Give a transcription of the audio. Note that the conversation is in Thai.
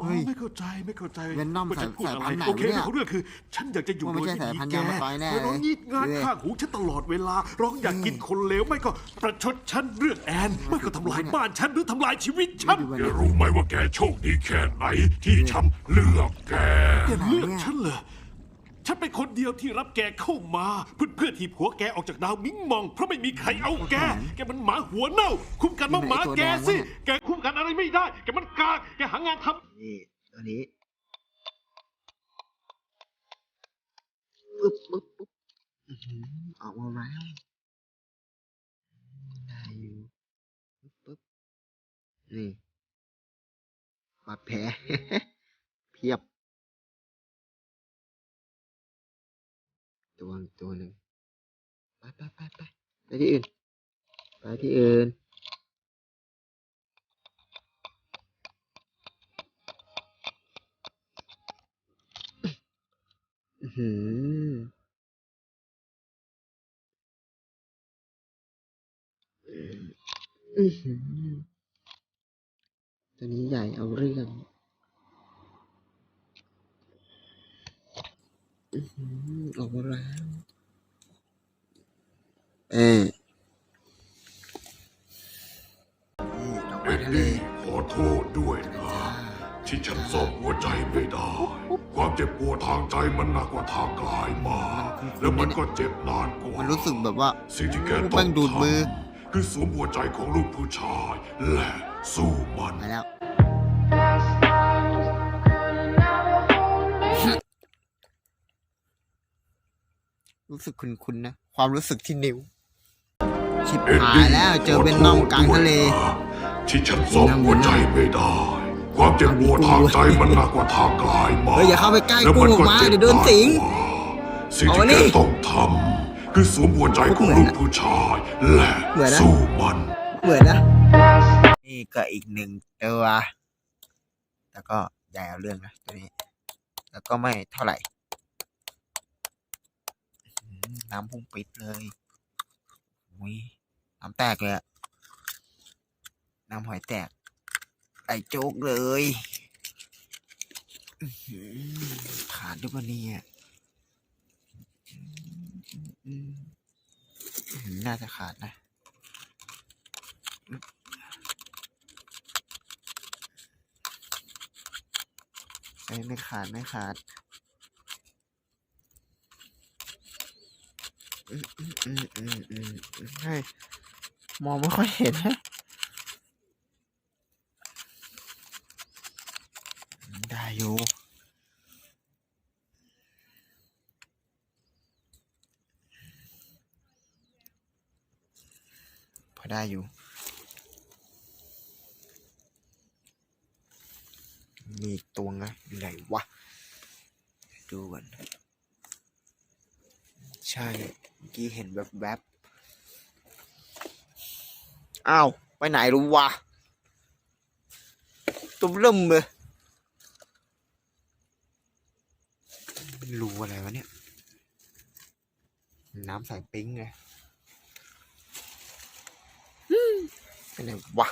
อ๋อเฮ้ยไม่เข้าใจไม่เข้าใจ Venom ว่าฉันพูดอะไรสายพันธุ์ไหนโอเคเนี่ยเรื่องของเรื่องคือ ฉันอยากจะอยู่ว่าไม่โดยใช่ที่สายพันธุ์แกยางมะตอยแน่มาร้องยีดงานเลย ข้างหูฉันตลอดเวลา ร้องอยากกินคนเลวไม่ก็ประชดฉันเรื่องแอนไม่ก็ทำลายบ้านฉันหรือทำลายชีวิตฉันดูแกรู้ไหมว่าแกโชคดีแค่ไหนที่ฉันเลือกแก แกเลือกฉันเหรอ ฉันเป็นคนเดียวที่รับแกเข้ามา เพื่อเพื่อที่ผัวแกออกจากดาวมิงมอง เพราะไม่มีใครเอาแก แกมันหมาหัวเน่า คุ้มกันมาหมาแกสิ แกคุ้มกันอะไรไม่ได้ แกมันกากแกหางานทำนี่ตัวนี้ปึ๊บปึ๊บปึ๊บอื้อหือออกมาแล้วได้อยู่ปึ๊บปึ๊บนี่บาดแผลเพียบ ตัวอีกตัวหนึ่งไปไปไปไปไปที่อื่น ไปที่อื่นอื้อหืออื้อหือตัวนี้ใหญ่เอาเรื่อง อื้อหือออกมาแล้วเอ้ยนี่ดอกไม้เอ็ดทะเลดี้ขอโทษด้วยนะ ที่ฉันซ่อมหัวใจไม่ได้ ความเจ็บปวดทางใจมันหนักกว่าทางกายมากแล้วมันก็เจ็บนานกว่ามันรู้สึกแบบว่าสิ่งที่แกต้แม่องงดูดทมือำคือสวมหัวใจของลูกผู้ชาย และสู้มันไปแล้ว รู้สึกคุ้นๆนะ ความรู้สึกที่นิ้ว ชิบเอ็ดหายดี้แล้วเจอเป็นน้องกลางทะเลขอโทษด้วยนะที่ฉันซ่อมหัวใจไม่ได้ ความเจ็บปวดทางใจมันหนักกว่าทางกายมากเฮ้ยอย่าเข้าไปใกล้แล้วมันกูออกมาจ็บเดี๋ยวโดนสิงหนักกว่าสิ่งเอาที่มานี่แกต้องทำคือสวมหัวใจของเหมืลูอนกนะผู้ชาย และเหมือนนะสู้มัน เหมือนนะ นี่ก็อีกหนึ่งตัว แล้วก็ใหญ่เอาเรื่องนะตัวนี้ แล้วก็ไม่เท่าไหร่อื้อหือ น้ำพุ่งปิดเลยอุ้ยน้ำแตกเลยอะน้ำหอยแตก ไอโจ๊กเลยขาดด้วยปะเนี่ยน่าจะขาดนะเอ้ยไม่ขาดไม่ขาด อืมอืมอืมอืมอืมอืมเฮ้มองไม่ค่อยเห็นฮะได้อยู่พอได้อยู่ มีตัวไงอยู่ไหนวะ ดูก่อน ใช่ เมื่อกี้เห็นแวบๆอ้าว ไปไหนรู้วะตุ้มเริ่มเลยรู้อะไรวะเนี่ย น้ำใส่ปิ๊งเลยอืมไปไหนวะ